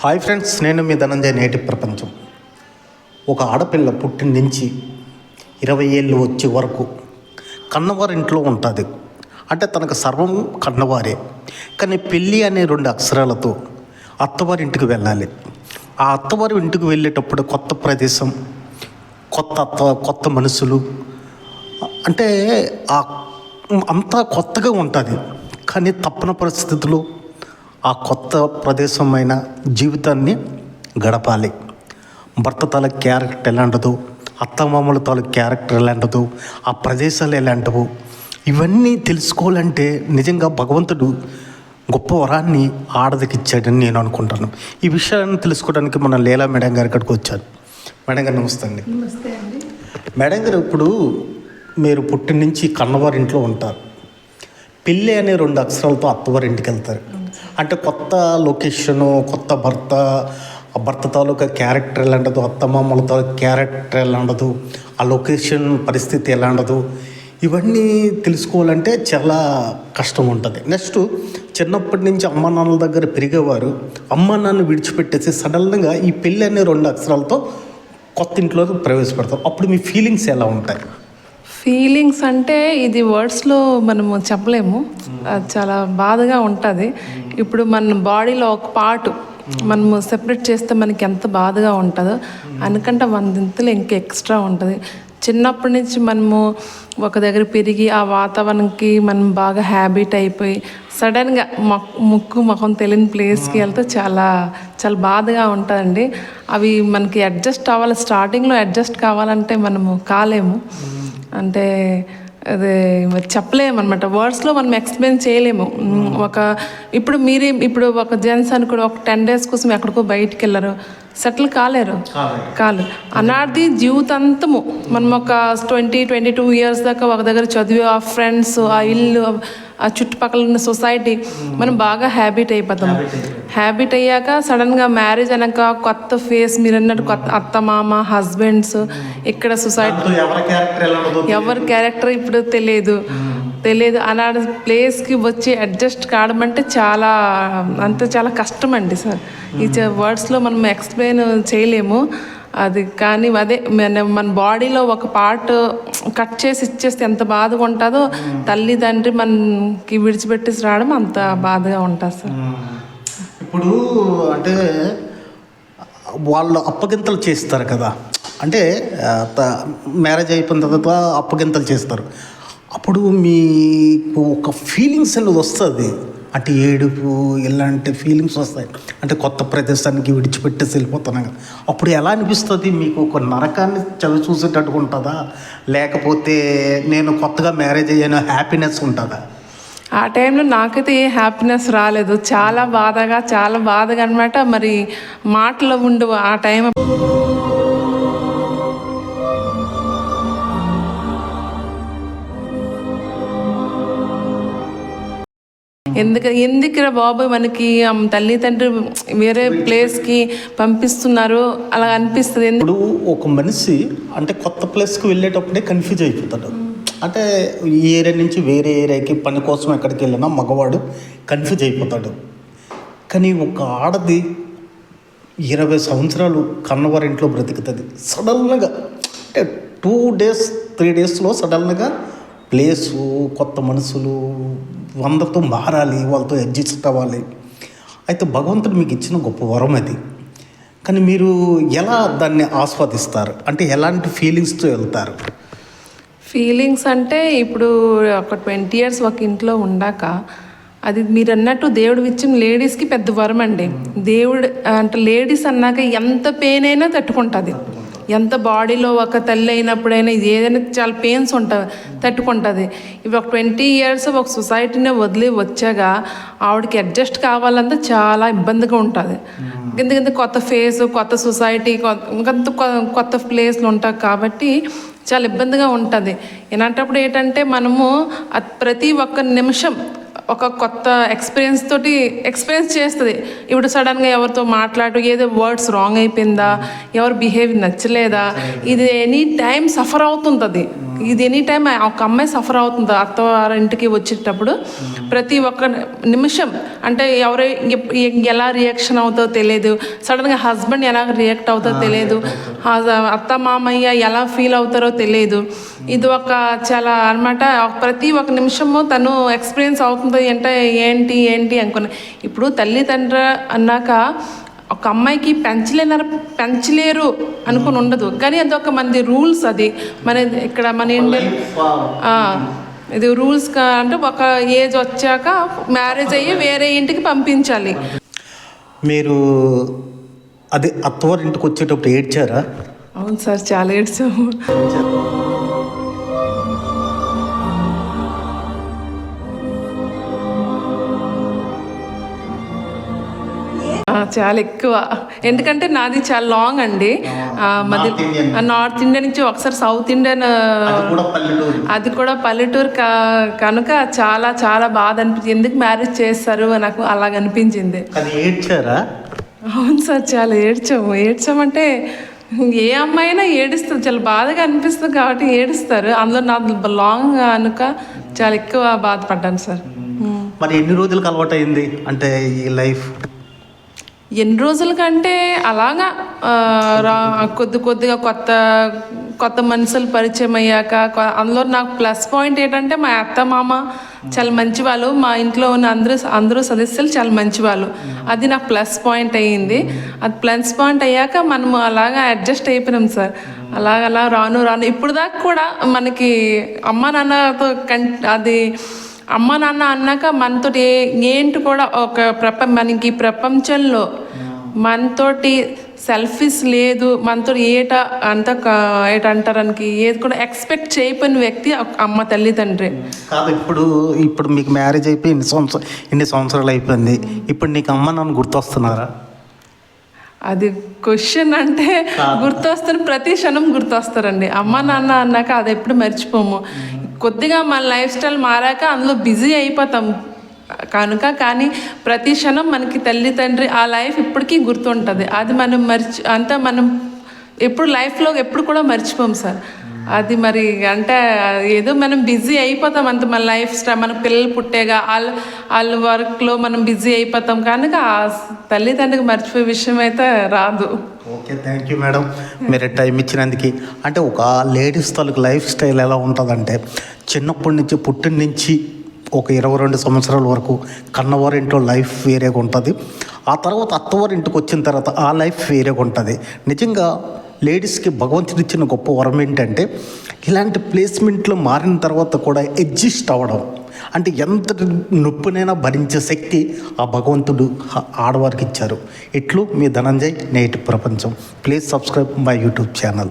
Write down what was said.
Hi friends నేను మీ ధనంజయ నేటి ప్రపంచం. ఒక ఆడపిల్ల పుట్టిన నుంచి ఇరవై ఏళ్ళు వచ్చే వరకు కన్నవారి ఇంట్లో ఉంటుంది. అంటే తనకు సర్వం కన్నవారే. కానీ పెళ్ళి అనే రెండు అక్షరాలతో అత్తవారి ఇంటికి వెళ్ళాలి. ఆ అత్తవారి ఇంటికి వెళ్ళేటప్పుడు కొత్త ప్రదేశం కొత్త అత్త కొత్త మనుషులు అంటే ఆ అంతా కొత్తగా ఉంటుంది. కానీ తప్పని పరిస్థితుల్లో ఆ కొత్త ప్రదేశమైన జీవితాన్ని గడపాలి. భర్త తాలూకు క్యారెక్టర్ ఎలాంటిదో అత్తమామల తాలూకు క్యారెక్టర్ ఎలాంటిదో ఆ ప్రదేశాలు ఎలాంటివో ఇవన్నీ తెలుసుకోవాలంటే నిజంగా భగవంతుడు గొప్ప వరాన్ని ఆడదికి ఇచ్చాడని నేను అనుకుంటాను. ఈ విషయాన్ని తెలుసుకోవడానికి మన లీలా మేడం గారి ఇక్కడికి వచ్చాను మేడం గారు నమస్తే అండి. మేడం గారు ఇప్పుడు మీరు పుట్టిన నుంచి కన్నవారి ఇంట్లో ఉంటారు. పెళ్ళి అనే రెండు అక్షరాలతో అత్తవారి ఇంటికి వెళ్తారు. అంటే కొత్త లొకేషను కొత్త భర్త భర్త తాలూకా క్యారెక్టర్ ఎలా ఉండదు అత్తమామల తాలూకా క్యారెక్టర్ ఎలా ఉండదు ఆ లొకేషన్ పరిస్థితి ఎలా ఉండదు ఇవన్నీ తెలుసుకోవాలంటే చాలా కష్టం ఉంటుంది నెక్స్ట్ చిన్నప్పటి నుంచి అమ్మ నాన్నల దగ్గర పెరిగేవారు అమ్మ నాన్న విడిచిపెట్టేసి సడన్గా ఈ పెళ్ళి అనే రెండు అక్షరాలతో కొత్త ఇంట్లో ప్రవేశపెడతారు. అప్పుడు మీ ఫీలింగ్స్ ఎలా ఉంటాయి? ఫీలింగ్స్ అంటే ఇది వర్డ్స్లో మనము చెప్పలేము. అది చాలా బాధగా ఉంటుంది. ఇప్పుడు మన బాడీలో ఒక పార్ట్ మనము సెపరేట్ చేస్తే మనకి ఎంత బాధగా ఉంటుందో అనుకంటే వందింతలు ఇంకా ఎక్స్ట్రా ఉంటుంది. చిన్నప్పటి నుంచి మనము ఒక దగ్గర పెరిగి ఆ వాతావరణంకి మనం బాగా హ్యాబిట్ అయిపోయి సడన్గా మొక్ ముక్కు ముఖం తెలియని ప్లేస్కి వెళ్తే చాలా చాలా బాధగా ఉంటుందండి. అవి మనకి అడ్జస్ట్ అవ్వాలి. స్టార్టింగ్లో అడ్జస్ట్ కావాలంటే మనము కాలేము. అంటే అదే మరి చెప్పలేము అనమాట వర్డ్స్లో మనం ఎక్స్ప్లెయిన్ చేయలేము. ఒక ఇప్పుడు మీరే ఇప్పుడు ఒక జెంట్స్ అనుకో ఒక టెన్ డేస్ కోసం ఎక్కడికో బయటికి వెళ్ళరు. సెటిల్ కాలేరు. కాదు అనాది జీవితాంతము. మనం ఒక ట్వంటీ ట్వంటీ టూ ఇయర్స్ దాకా ఒక దగ్గర చదివి ఆ ఫ్రెండ్స్ ఆ ఇల్లు ఆ చుట్టుపక్కల ఉన్న సొసైటీ మనం బాగా హ్యాబిట్ అయిపోతాం. హ్యాబిట్ అయ్యాక సడన్గా మ్యారేజ్ అనక కొత్త ఫేస్ మీరు అన్నట్టు కొత్త అత్త మామ హస్బెండ్స్ ఇక్కడ సొసైటీ ఎవరి క్యారెక్టర్ ఇప్పుడు తెలియదు. తెలియదు. అలాంటి ప్లేస్కి వచ్చి అడ్జస్ట్ కావడం అంటే చాలా అంటే చాలా కష్టం అండి సార్. ఈ వర్డ్స్లో మనం ఎక్స్ప్లెయిన్ చేయలేము. అది కానీ అదే మన మన బాడీలో ఒక పార్ట్ కట్ చేసి ఇచ్చేస్తే ఎంత బాధగా ఉంటుందో తల్లి తండ్రి మనకి విడిచిపెట్టేసి రావడం అంత బాధగా ఉంటుంది సార్. ఇప్పుడు అంటే వాళ్ళు అప్పగింతలు చేస్తారు కదా. అంటే మ్యారేజ్ అయిపోయిన తర్వాత అప్పగింతలు చేస్తారు. అప్పుడు మీకు ఒక ఫీలింగ్స్ అనేది వస్తుంది. అంటే ఏడుపు ఇలాంటి ఫీలింగ్స్ వస్తాయి. అంటే కొత్త ప్రదేశానికి విడిచిపెట్టేసి వెళ్ళిపోతున్నాం కదా. అప్పుడు ఎలా అనిపిస్తుంది? మీకు ఒక నరకాన్ని చవి చూసేటట్టుగా ఉంటుందా? లేకపోతే నేను కొత్తగా మ్యారేజ్ అయ్యాను హ్యాపీనెస్ ఉంటుందా? ఆ టైంలో నాకైతే ఏ హ్యాపీనెస్ రాలేదు. చాలా బాధగా చాలా బాధగా అనమాట మరి మాటలు ఉండవు ఆ టైం. ఎందుకు ఎందుకురా బాబు మనకి? తల్లి తండ్రి వేరే ప్లేస్కి పంపిస్తున్నారు. అలా అనిపిస్తుంది. ఇప్పుడు ఒక మనిషి అంటే కొత్త ప్లేస్కి వెళ్ళేటప్పుడే కన్ఫ్యూజ్ అయిపోతాడు. అంటే ఈ ఏరియా నుంచి వేరే ఏరియాకి పని కోసం ఎక్కడికి వెళ్ళినా మగవాడు కన్ఫ్యూజ్ అయిపోతాడు. కానీ ఒక ఆడది ఇరవై సంవత్సరాలు కన్నవారి ఇంట్లో బ్రతుకుతుంది. సడన్గా అంటే టూ డేస్ త్రీ డేస్లో సడన్గా ప్లేసు కొత్త మనుషులు వందతో మారాలి వాళ్ళతో అడ్జస్ట్ అవ్వాలి. అయితే భగవంతుడు మీకు ఇచ్చిన గొప్ప వరం అది. కానీ మీరు ఎలా దాన్ని ఆస్వాదిస్తారు? అంటే ఎలాంటి ఫీలింగ్స్తో వెళ్తారు? ఫీలింగ్స్ అంటే ఇప్పుడు ఒక ట్వంటీ ఇయర్స్ ఒక ఇంట్లో ఉండాక అది మీరు అన్నట్టు దేవుడు ఇచ్చిన లేడీస్కి పెద్ద వరం అండి. దేవుడు అంటే లేడీస్ అన్నాక ఎంత పెయిన్ అయినా తట్టుకుంటుంది. ఎంత బాడీలో ఒక తల్లి అయినప్పుడైనా ఇది ఏదైనా చాలా పెయిన్స్ ఉంటుంది తట్టుకుంటుంది. ఇవి ఒక ట్వంటీ ఇయర్స్ ఒక సొసైటీనే వదిలి వచ్చాక ఆవిడకి అడ్జస్ట్ కావాలంటే చాలా ఇబ్బందిగా ఉంటుంది. ఎందుకంటే కొత్త ఫేస్ కొత్త సొసైటీ కొత్త కొ- కొత్త ప్లేస్లు ఉంటాయి కాబట్టి చాలా ఇబ్బందిగా ఉంటుంది. ఇలాంటప్పుడు ఏంటంటే మనము ప్రతి ఒక్క నిమిషం ఒక కొత్త ఎక్స్పీరియన్స్ తోటి ఎక్స్పీరియన్స్ చేస్తుంది. ఇప్పుడు సడన్గా ఎవరితో మాట్లాడు ఏదో వర్డ్స్ రాంగ్ అయిపోయిందా ఎవరు బిహేవియర్ నచ్చలేదా ఇది ఎనీ టైం సఫర్ అవుతుంటుంది. ఇది ఎనీ టైం ఒక అమ్మాయి సఫర్ అవుతుంది అత్తవారింటికి వచ్చేటప్పుడు ప్రతి ఒక్క నిమిషం అంటే ఎవరు ఎలా రియాక్షన్ అవుతుందో తెలియదు సడన్గా హస్బెండ్ ఎలా రియాక్ట్ అవుతుందో. తెలియదు అత్త మామయ్య ఎలా ఫీల్ అవుతారో తెలియదు ఇది ఒక చాలా అనమాట ప్రతి ఒక్క నిమిషము తను ఎక్స్పీరియన్స్ అవుతుంది అంటే ఏంటి ఏంటి అనుకున్నా. ఇప్పుడు తల్లిదండ్రి అన్నాక ఒక అమ్మాయికి పెంచలేనారు పెంచలేరు అనుకుని ఉండదు. కానీ అది ఒక మంది రూల్స్ అది. మన ఇక్కడ మన ఆ, ఇది రూల్స్ కా అంటే ఒక ఏజ్ వచ్చాక మ్యారేజ్ అయ్యి వేరే ఇంటికి పంపించాలి. మీరు అదే అత్తవారింటికి వచ్చేటప్పుడు ఏడ్చారా? అవును సార్ చాలా ఏడ్చాము. చాలా ఎక్కువ. ఎందుకంటే నాది చాలా లాంగ్ అండి. మధ్య నార్త్ ఇండియా నుంచి ఒకసారి సౌత్ ఇండియన్ అది కూడా పల్లెటూరు. కనుక చాలా చాలా బాధ అనిపించింది ఎందుకు మ్యారేజ్ చేస్తారు నాకు అలాగ అనిపించింది. అవును సార్ చాలా ఏడ్చాము. ఏడ్చామంటే ఏ అమ్మాయి అయినా ఏడుస్తుంది. చాలా బాధగా అనిపిస్తుంది కాబట్టి ఏడుస్తారు. అందులో నా లాంగ్ అనుక చాలా ఎక్కువ బాధపడ్డాను సార్. మరి ఎన్ని రోజులకు అలవాటు అయింది అంటే ఈ లైఫ్ ఎన్ని రోజుల కంటే అలాగా రా కొద్ది కొద్దిగా కొత్త కొత్త మనుషులు పరిచయం అయ్యాక అందులో నాకు ప్లస్ పాయింట్ ఏంటంటే మా అత్త మామ చాలా మంచి వాళ్ళు మా ఇంట్లో ఉన్న అందరూ అందరూ సదస్సులు చాలా మంచి వాళ్ళు అది నాకు ప్లస్ పాయింట్ అయ్యింది. అది ప్లస్ పాయింట్ అయ్యాక మనము అలాగా అడ్జస్ట్ అయిపోయినాం సార్. అలాగ అలా రాను రాను. ఇప్పుడు దాకా కూడా మనకి అమ్మ నాన్నతో కం అది అమ్మ నాన్న అన్నాక మనతో ఏ ఏంటి కూడా ఒక ప్రప మనకి ప్రపంచంలో మనతోటి సెల్ఫీస్ లేదు. మనతో ఏట అంత క- ఏట అంటారానికి ఏది కూడా ఎక్స్పెక్ట్ చేయకపోయిన వ్యక్తి అమ్మ తల్లిదండ్రి. కాదు ఇప్పుడు ఇప్పుడు మీకు మ్యారేజ్ అయిపోయి ఇన్ని సంవత్సరం ఇన్ని సంవత్సరాలు అయిపోయింది. ఇప్పుడు నీకు అమ్మ నాన్న గుర్తొస్తున్నారా? అది క్వశ్చన్ అంటే గుర్తొస్తారు ప్రతి క్షణం గుర్తొస్తారండి. అమ్మ నాన్న అన్నాక అది ఎప్పుడు మర్చిపోము. కొద్దిగా మన లైఫ్ స్టైల్ మారాక అందులో బిజీ అయిపోతాం. కనుక కానీ ప్రతి క్షణం మనకి తల్లి తండ్రి ఆ లైఫ్ ఇప్పటికీ గుర్తుంటుంది. అది మనం మర్చి అంతా మనం ఎప్పుడు లైఫ్లో ఎప్పుడు కూడా మర్చిపోం సార్. అది మరి అంటే ఏదో మనం బిజీ అయిపోతాం అంత మన లైఫ్ స్టైల్. మన పిల్లలు పుట్టేగా వాళ్ళ వాళ్ళ వర్క్లో మనం బిజీ అయిపోతాం. కనుక ఆ తల్లిదండ్రులకు మర్చిపోయే విషయం అయితే రాదు. ఓకే థ్యాంక్ యూ మేడం మీరు టైం ఇచ్చినందుకు. అంటే ఒక లేడీస్ తాలూకు లైఫ్ స్టైల్ ఎలా ఉంటుందంటే చిన్నప్పటి నుంచి పుట్టిన నుంచి ఒక ఇరవై రెండు సంవత్సరాల వరకు కన్నవారింట్లో లైఫ్ వేరేగా ఉంటుంది. ఆ తర్వాత అత్తవారింటికి వచ్చిన తర్వాత ఆ లైఫ్ వేరేగా ఉంటుంది. నిజంగా లేడీస్కి భగవంతుడు ఇచ్చిన గొప్ప వరం ఏంటంటే ఇలాంటి ప్లేస్మెంట్లో మారిన తర్వాత కూడా ఎగ్జిస్ట్ అవ్వడం. అంటే ఎంత నొప్పినైనా భరించే శక్తి ఆ భగవంతుడు ఆడవారికి ఇచ్చారు. ఇట్లు మీ ధనంజయ్ నేటి ప్రపంచం. Please subscribe my YouTube channel.